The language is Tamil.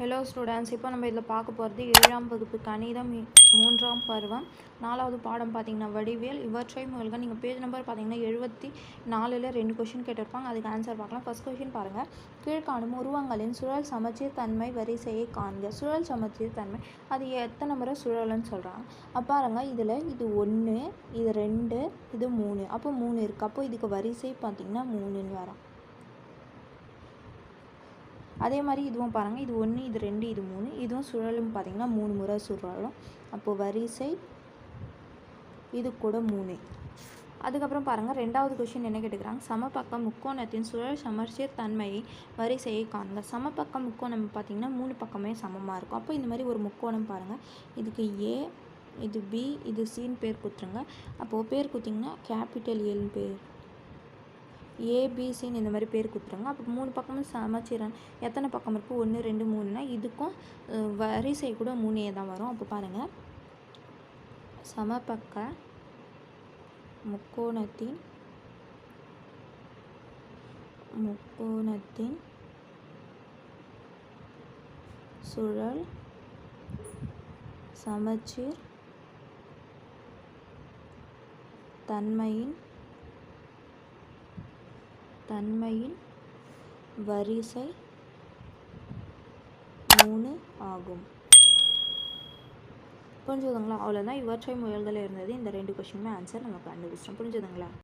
ஹலோ ஸ்டூடெண்ட்ஸ் இப்போ நம்ம இதில் பார்க்க போகிறது ஏழாம் வகுப்பு கணிதம் மூன்றாம் பருவம். நாலாவது பாடம் பார்த்தீங்கன்னா வடிவியல். இவற்றை முயல்க நீங்கள் பேஜ் நம்பர் பார்த்தீங்கன்னா எழுபத்தி நாலில் ரெண்டு கொஷின் கேட்டிருப்பாங்க. அதுக்கு ஆன்சர் பார்க்கலாம். ஃபர்ஸ்ட் கொஷின் பாருங்கள் கீழ்காணும் உருவங்களின் சுழல் சமச்சீர் தன்மை வரிசையை காண்க. சுழல் சமச்சீர் தன்மை. அது எத்தனை முறை சுழலுன்னு சொல்கிறாங்க அப்போ பாருங்க இதில் இது ஒன்று இது ரெண்டு இது மூணு. அப்போ மூணு இருக்குது அப்போ இதுக்கு வரிசை பார்த்தீங்கன்னா மூணுன்னு வரும். அதே மாதிரி இதுவும் பாருங்கள் இது ஒன்று இது ரெண்டு இது மூணு. இதுவும் சுழலும் பார்த்தீங்கன்னா மூணு முறை சுழலும். அப்போது வரிசை இது கூட மூணு. அதுக்கப்புறம் பாருங்கள் ரெண்டாவது கொஷின் என்ன கேட்டுக்கிறாங்க? சமபக்க முக்கோணத்தின் சுழல் சமச்சீர் தன்மையை வரிசையை காணுங்க. சமபக்க முக்கோணம் பார்த்தீங்கன்னா மூணு பக்கமே சமமாக இருக்கும். அப்போ இந்த மாதிரி ஒரு முக்கோணம் பாருங்கள் இதுக்கு ஏ இது பி இது சின்னு பேர் குத்துருங்க. அப்போது பேர் குத்திங்கன்னா கேபிட்டல் ஏன்னு பேர் ஏபிசின்னு இந்த மாதிரி பேர் கொடுத்துருங்க அப்போ மூணு பக்கமும் சமச்சீரன் எத்தனை பக்கம் இருக்குது ஒன்று ரெண்டு மூணுனா இதுக்கும் வரிசை கூட மூணே தான் வரும். அப்போ பாருங்கள் சமபக்க முக்கோணத்தின் முக்கோணத்தின் சுழல் சமச்சீர் தன்மையின் தன்மையின் வரிசை மூணு ஆகும். புரிஞ்சுதுங்களா? அவ்வளோதான் இவற்றை முயல்கள் இருந்தது இந்த ரெண்டு கொஷினுமே ஆன்சர் நம்ம கண்டுபிடிச்சோம் புரிஞ்சுதுங்களா?